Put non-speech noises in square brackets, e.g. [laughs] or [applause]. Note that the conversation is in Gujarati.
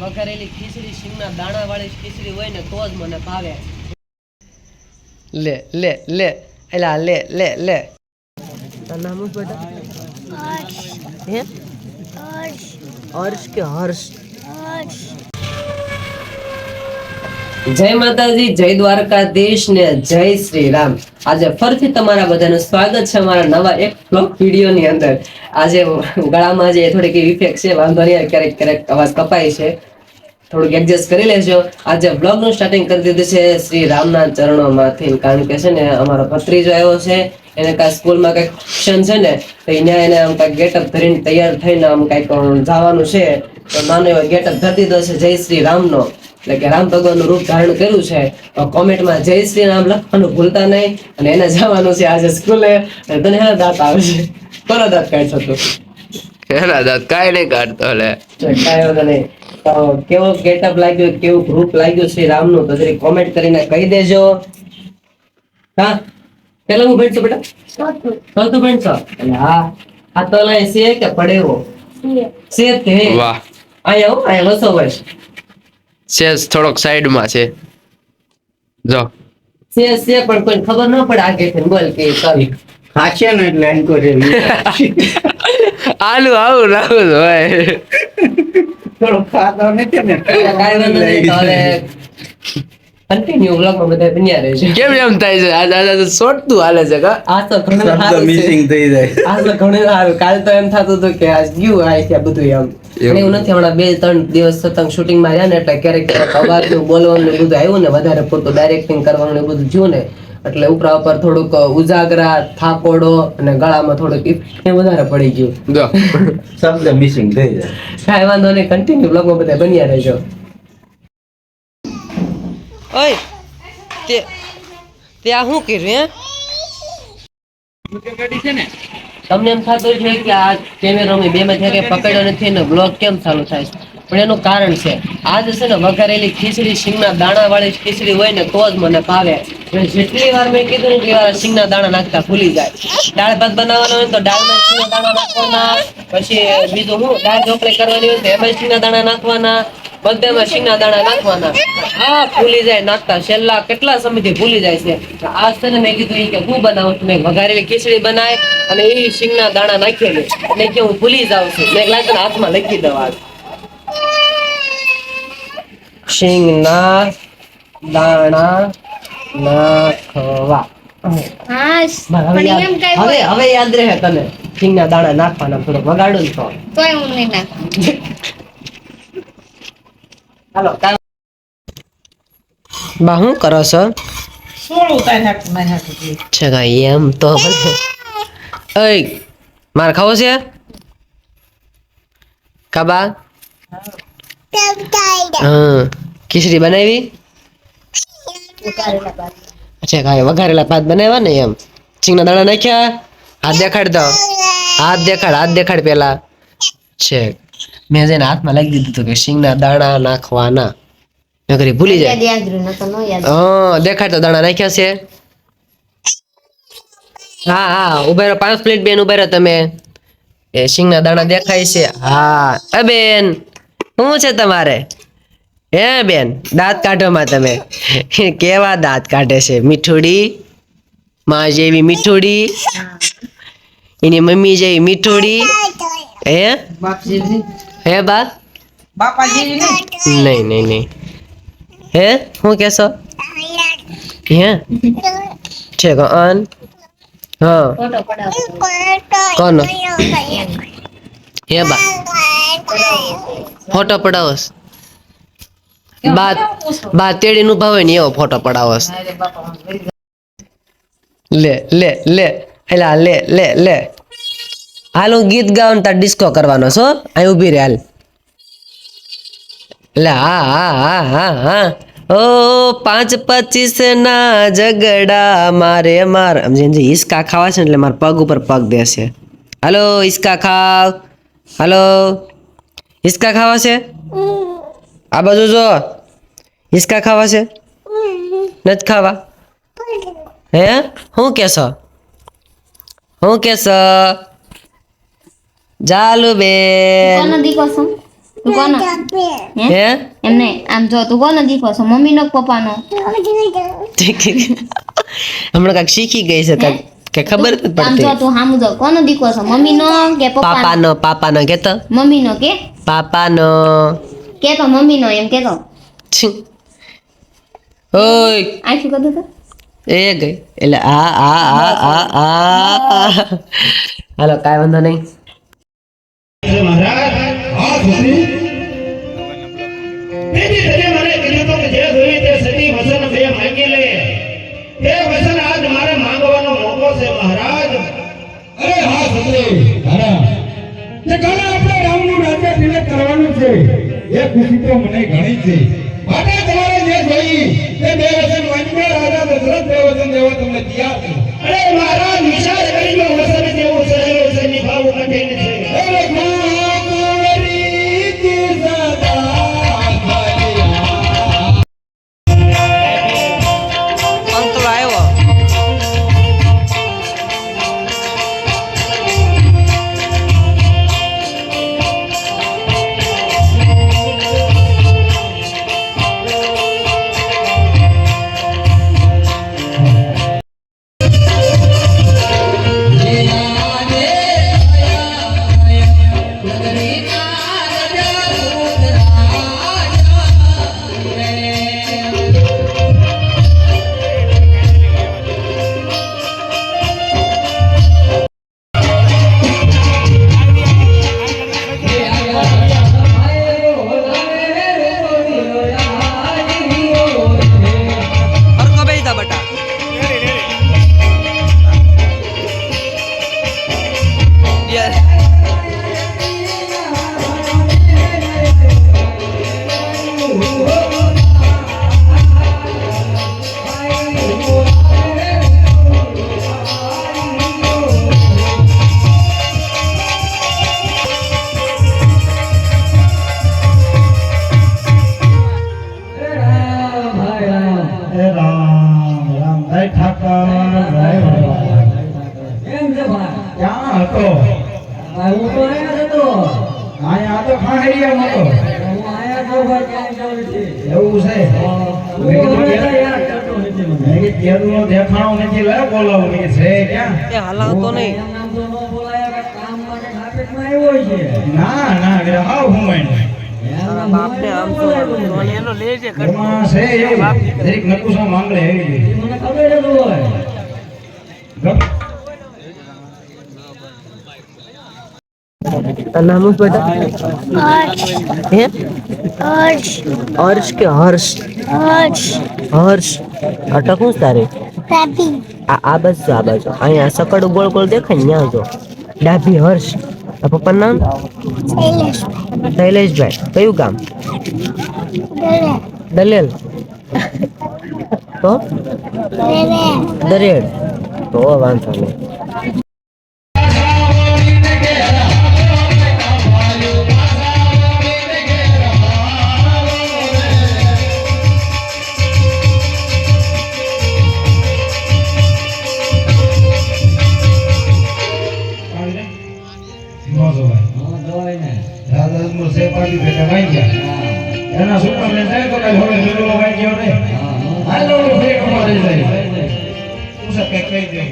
વઘારેલી ખીચડી સિંગના દાણા ખીચડી હોય ને તો જ મને ભાવે. લે લે લે એલા લે લે લે. તારું નામ શું બેટા? હે? હર્ષ. કે હર્ષ? જય માતાજી જય દ્વારકાધીશ ને જય શ્રી રામ આજે ફરીથી તમારા બધાનું સ્વાગત છે અમારા નવા એક બ્લોગ વીડિયો ની અંદર. આજે ગળામાં જે થોડીક ઇફેક્ટ છે વાંધો નહીં ક્યારેક ક્યારેક અવાજ કપાય છે. થોડુંક એડજસ્ટ કરી લેજો. આજે બ્લોગનું સ્ટાર્ટિંગ કરી દીધું છે શ્રી રામના ચરણોમાંથી. કારણ કે છે ને, અમારો ભત્રીજો આવ્યો છે. એને કાંઈ સ્કૂલમાં કંઈક ફંક્શન છે ને, તો અહીંયા એને આમ કાંઈક ગેટઅપ ધરીને તૈયાર થઈને આમ કાંઈક જવાનું છે. તો નાનો એવો ગેટઅપ ધરી દીધો છે જય શ્રી રામનો. એટલે કે રામ ભગવાનનું રૂપ ધારણ કર્યું છે. કોમેન્ટમાં જય શ્રી રામ લખવાનું ભૂલતા નહીં. અને એને જવાનું છે આજે સ્કૂલે. તને હા દાંત આવે છે કોનો દાંત કાઢશો તું. એના દાંત કાંઈ નહીં કાઢતો લે. કાંઈ નહીં. કેવો ગેટઅપ લાગ્યો કેવું ગ્રુપ લાગ્યું શ્રી રામનું તો જરી કોમેન્ટ કરીને કહી દેજો. હા? પેલા હું ભણશો બેટા? ચોથું. એટલે હા આ તો લાય છે કે પડેવો? છે તે વાહ. અહીંયા હો અહીંયા વસો વર્ષ સેજ થોડોક સાઈડમાં છે. જો. છે છે પણ કોઈ ખબર ન પડે આગે થી બોલ કે કવિ હાશે ને એટલે એન્કો રેવી [laughs] આલુ આવું જ હોય થોડો ખાતો નથી ને. તો કન્ટિન્યુ વ્લોગમાં બધા બન્યા છે કેમ એમ થાય છે? આજ આજ સોટતું હાલે છે કા? આ તો ઘણું સારું છે. મિસિંગ થઈ જાય. આ તો ઘણું સારું. કાલ તો એમ થતું હતું કે આજ ગયું આ છે બધું એમ એવું. નથી હમણાં બે ત્રણ દિવસ સતંગ શૂટિંગમાં રહ્યા ને એટલે ક્યારેક ક્યારેક અવાજનું બોલવાનું બધું આવ્યું ને વધારે પૂરતું ડાયરેક્ટિંગ કરવાનું બધું જોયું ને એટલે ઉપરા ઉપર થોડુંક ઉજાગરા થાકોડો અને ગળામાં થોડુંક એ વધારે પડી ગયું. શબ્દ મિસિંગ થઈ જાય. કાંઈ વાંધો નહીં કન્ટિન્યુ બ્લોગમાં બધા બન્યા રહેજો. ઓય તે તે આ શું કર્યું હે? તમને એમ થતું છે કે આ કેમેરો મેં બે માં જ્યારે પકડ્યો નથી ને બ્લોગ કેમ ચાલુ થાય? છે પણ એનું કારણ છે આજ છે ને વઘારેલી ખીચડી સિંગના દાણા વાળી ખીચડી હોય ને તો જ મને ભાવે. જેટલી વાર મેં કીધું કે વાર સિંગના દાણા નાખતા ભૂલી જાય. દાળ ભાત બનાવવાનો હોય તો દાળમાં સિંગના દાણા નાખવાના. પછી બીજું હું દાળ ઢોકળી કરવાની હોય તો એમાં સિંગના દાણા નાખવાના. બધામાં સિંગના દાણા નાખવાના. હા, ભૂલી જાય નાખતા. છેલ્લા કેટલા સમયથી ભૂલી જાય છે. આ આજ મેં કીધું કે હું બનાવું છું? મેં વઘારેલી ખીચડી બનાય અને એ સિંગના દાણા નાખેલી અને કે હું ભૂલી જાઉં છું. મેં લાગે હાથમાં લખી આજ. સિંગના દાણા હાશ હવે પણ એમ યાદ- કઈ હવે હવે યાદ રહે તને. સિંગના દાણા નાખવાના થોડું વગાડું ને તો. તોય હું નહીં નાખું. હાલો બા શું કરો છો? છે? કાંઈ એમ તો ઓય માર ખાવો છે? કાબા? હા. ખીચડી બનાવી? અચ્છા કાંઈ વઘારેલા ભાત બનાવ્યા ને એમ? સિંગના દાણા નાખ્યા? હાથ દેખાડ દો હાથ દેખાડ હાથ દેખાડ પેલા. છે. મેં જઈને હાથમાં લાગી દીધું હતું કે સિંગના દાણા નાખવાના. મેં કરી ભૂલી જાય. હા દેખાડ તો દાણા નાખ્યા છે. હા હા ઉભેરો પાંચ પ્લેટ બેન ઉભેરો તમે. એ સિંગના દાણા દેખાય છે. હા અ બેન શું છે તમારે? હે બેન, દાંત કાઢોમાં તમે. કેવા દાંત કાઢે છે? મીઠુડી? માં જેવી મીઠુડી? એની મમ્મી જેવી મીઠુડી? હે? હે બા નહીં નહીં નહીં. હે? શું કહેશો? હે? છે અન? હા. કોનો? હે બા ફોટો પડાવોસ. બા તેડી તેડીનું ભાવે ને એવો ફોટો પડાવો લે લે લે. એલા લે લે લે. હાલ હું ગીત ગાઉં તાર ડિસ્કો કરવાનો છો અહીં ઊભી રે હાલ. લે હા હા હા હા હા. ઓ પાંચ પચીસ ના ઝગડા મારે માર. સમજી સમજી હિસકા ખાવા છે ને એટલે મારા પગ ઉપર પગ દેશે હાલો હિસકા ખાવ. હાલો. હિસકા ખાવા છે? આ બાજુ જો હિસકા ખાવા છે? નથી ખાવા? હે? શું કેશો શું કેશો જાલુ બેન. તું હે? હે? આમ જો તું કોનો દીકરો છો? કે પપ્પાનો? હમણાં કાંઈક શીખી ગઈ છે કાંઈક કે ખબર જ આમ તું સામું જો કોનો દીકરો છો? મમ્મીનો કે પપ્પાનો? પાપાનો પાપાનો કેતો? મમ્મીનો કે? પાપાનો. કે મમ્મી નો એમ કે તો છી. ઓય. આ શું કીધું તું એ ગઈ. એટલે આ આ આ આ આ. હાલો કાંઈ વાંધો નહીં. તેથી એ ખુશી તો મને ઘણી છે. માટે તમારે જે જોઈ તે બે વચન વાંચીને રાજા દશરથ બે વચન દેવા તમને દિયા છે. અરે હે રામ રામ. જય ઠાકર જય ભગવાન. ક્યાં હતો? અહીંયા તો ખાહરિયામાં હતો. એવું છે? મેં કીધું તેલનો દેખાણો નથી લે બોલાવો મેં છે ક્યાં? એ હલાવતો નહીં. ના ના કે હાવ હુમાય તારા બાપને આમ તો એનો લે છે એમાં છે એવું. જરીક નકુસા માંગડે એવી ગપ. નામ શું બેટા? હે? હર્ષ. કે હર્ષ? હર્ષ. અટક હું તારે? આ આ બસ આ બાજુ. અહીંયા સકડ ગોળ ગોળ દેખાય ને ત્યાં જો. ડાભી હર્ષ. આ પપ્પાનું નામ શૈલેષભાઈ કયું ગામ દલેલ તો દરેડ તો વાંધો નહીં પાડી ભેગા વાઈ ગયા. એના સુપર ને જાય તો કઈ હવે લીલો વાઈ ગયો ને. હાલો ફેર કમાડી જાય. તું છે કહી દે.